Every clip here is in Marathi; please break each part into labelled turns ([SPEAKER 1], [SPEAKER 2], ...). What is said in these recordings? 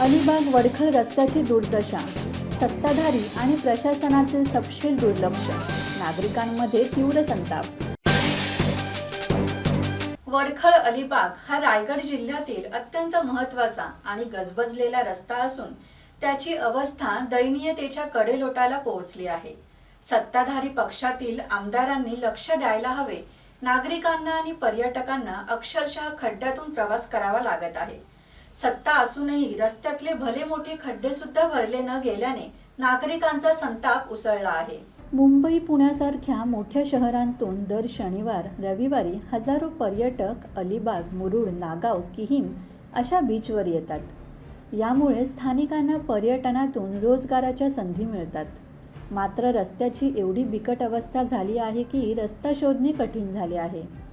[SPEAKER 1] अलिबाग वडखळ रस्त्याची दुर्दशा सत्ताधारी आणि प्रशासनाचे सपशेल दुर्लक्ष नागरिकांमध्ये तीव्र संताप. वडखळ अलिबाग हा रायगड जिल्ह्यातील अत्यंत महत्त्वाचा आणि गजबजलेला रस्ता असून त्याची अवस्था दयनीयतेच्या कडेलोटाला पोहोचली आहे. सत्ताधारी पक्षातील आमदारांनी लक्ष द्यायला हवे नागरिकांना आणि पर्यटकांना अक्षरशः खड्ड्यातून प्रवास करावा लागत आहे. सत्ता असूनही रस्त्यातले भले मोठे खड्डे सुद्धा भरले न गेल्याने नागरिकांचा संताप उसळला आहे. मुंबई पुण्यासारख्या मोठ्या शहरांतून दर शनिवार रविवारी हजारो पर्यटक अलिबाग मुरुड नागाव किहीम अशा बीचवर येतात. यामुळे स्थानिकांना पर्यटनातून रोजगाराच्या संधी मिळतात. मात्र रस्त्याची एवढी बिकट अवस्था झाली आहे की रस्ता शोधणे कठीण झाले आहे.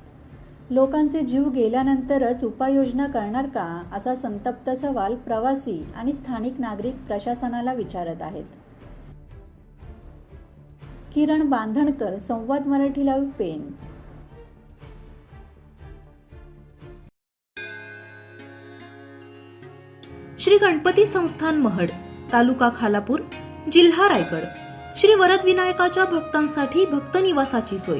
[SPEAKER 1] लोकांचे जीव गेल्यानंतरच उपाययोजना करणार का? असा संतप्त सवाल प्रवासी आणि स्थानिक नागरिक प्रशासनाला विचारत आहेत. Kiran Bandhankar Samvad Marathi live pen.
[SPEAKER 2] Shri Ganpati संस्थान महड तालुका खालापूर जिल्हा रायगड. श्री वरद विनायकाच्या भक्तांसाठी भक्त निवासाची सोय.